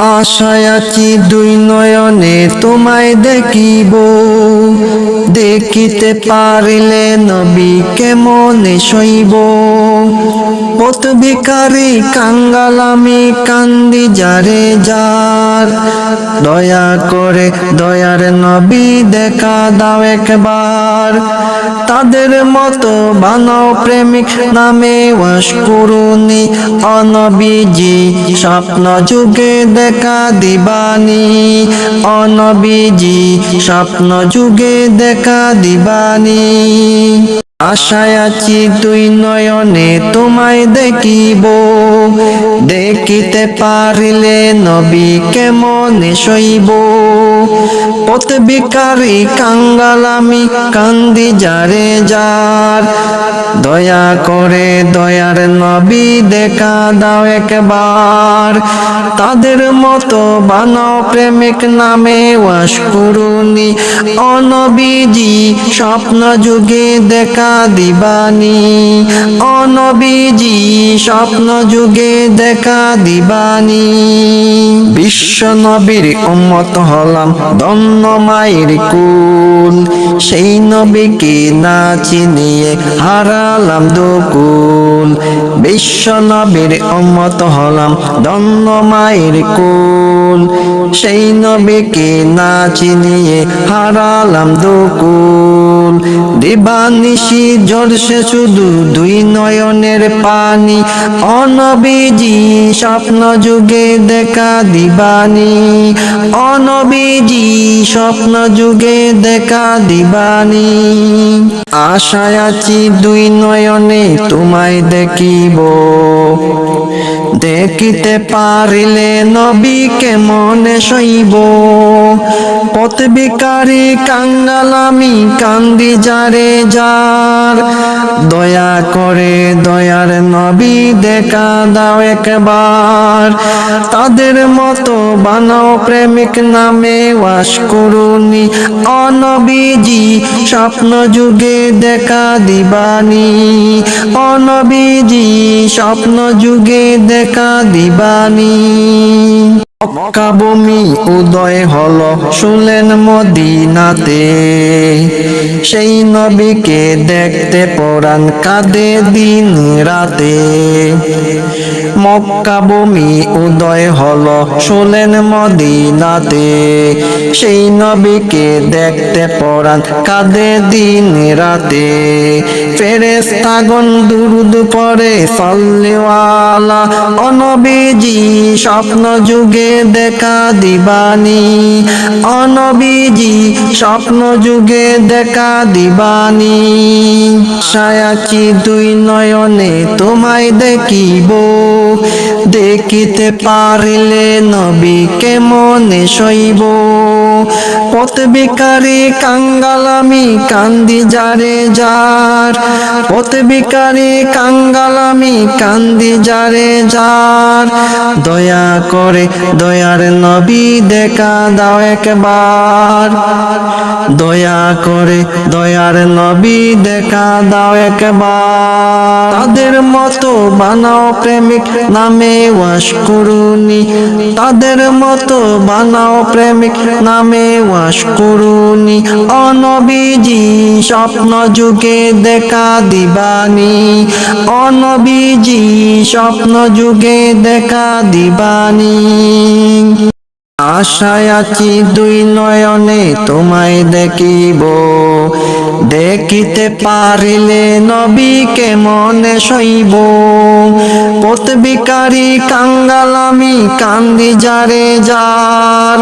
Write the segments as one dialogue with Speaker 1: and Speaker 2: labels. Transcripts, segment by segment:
Speaker 1: আশায় আছি দুই নয়নে তোমায় দেখিব। দেখিতে পারিলে নবী কেমনে সইব? পথ ভিকারি কাঙ্গাল আমি কান্দি যারে যার। দয়া করে দয়ার নবী দেখা দাও একবার। তাদের মতো বানাও প্রেমিক নামে ওয়াস করুনি অনবীজি, স্বপ্ন যুগে দেখা দিবানি। অনবীজি, স্বপ্ন যুগে দেখা দিবানি। আশায় আছি দুই নয়নে তোমায় দেখিব। দেখিতে পারিলে নবী কেমনে সইব? পথ বিকারি কাঙ্গাল আমি কান্দি যারে যার। দয়া করে দয়ার নবী দেখা দাও একবার। তাদের মতো বানাও প্রেমিক নামে ওয়াস করুনি। অনবীজি স্বপ্ন যুগে দেখা দিবানি। অনবীজি স্বপ্ন যুগে দেখা দিবানি। বিশ্ব নবীর উম্মত হলাম দন্ন মায়ের কুল। সেই নবীকে না চিনিয়ে হারালাম দুকুল। বিশ্ব নবীর উম্মত হলাম দন্ন মায়ের কুল। সেই নবীকে না চিনিয়ে হারালাম দুকুল। দিবানিশি জলসে শুধু দুই নয়নের পানি। অনবীজি স্বপ্ন যুগে দেখা দিবানি। অনবীজি স্বপ্ন যুগে দেখা দিবানি। আশায় আছি দুই নয়নে তোমায় দেখিব। দেখিতে পারিলে নবীকে মনে সইব। পথ বিকারি কাঙ্গাল আমি কান্দি যারে যার। দয়া করে দয়ার নবী দেখা দাও একবার। তাদের মতো বানাও প্রেমিক নামে ওয়াস করুনি। অনবীজি স্বপ্ন যুগে দেখা দিবানি। অনবীজি স্বপ্ন যুগে দেখা দিবানি মক্কাভূমি উদয় হলো শুনলেন মদিনাতে। সেই নবীকে দেখতে পরাণ কাঁদে দিন রাতে। মক্কাভূমি উদয় হলো শুনলেন মদিনাতে। সেই নবীকে দেখতে পরাণ কাঁদে দিন রাতে। ফেরেস্তাগণ দুরুদ পরে সল্লিওয়ালা অনবীজি স্বপ্ন যুগে দেখা দিবানি। অনবীজি স্বপ্ন যুগে দেখা দিবানি। সায়াচি দুই নয়নে তোমায় দেখিব। দেখিতে পারিলে নবী কেমনে সইব? পথ বিকারি কাঙ্গাল আমি কান্দি যারে যার। পথ বিকারি কাঙ্গাল আমি কান্দি যারে যার। দয়া করে দয়ার নবী দেখা দাও একবার। দয়া করে দয়ার নবী দেখা দাও একবার। তাদের মতো বানাও প্রেমিক নামে ওয়াস করুনি। তাদের মতো বানাও প্রেমিক নামে ওয়াস করুনি। অনবীজি স্বপ্ন যুগে দেখা দিবানি। অনবীজি স্বপ্ন যুগে দেখা দিবানি। আশায় আছি দুই নয়নে তোমায় দেখিব। দেখিতে পারিলে নবীকে মনে সইব। পথ বিকারী কাঙ্গাল আমি কান্দি যারে যার।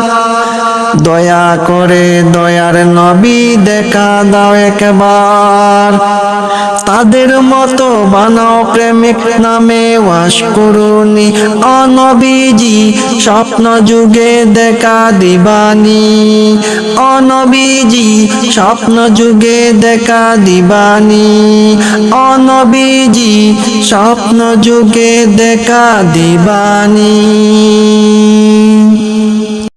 Speaker 1: দয়া করে দয়ার নবী দেখা দাও একবার। তাদের মতো বানাও প্রেমিক নামে ওয়াস করুনি। অনবীজি স্বপ্ন যুগে দেখা দিবানি। অনবীজি স্বপ্ন যুগে দেখা দিবানি। অনবীজি স্বপ্ন যুগে দেখা দিবানি।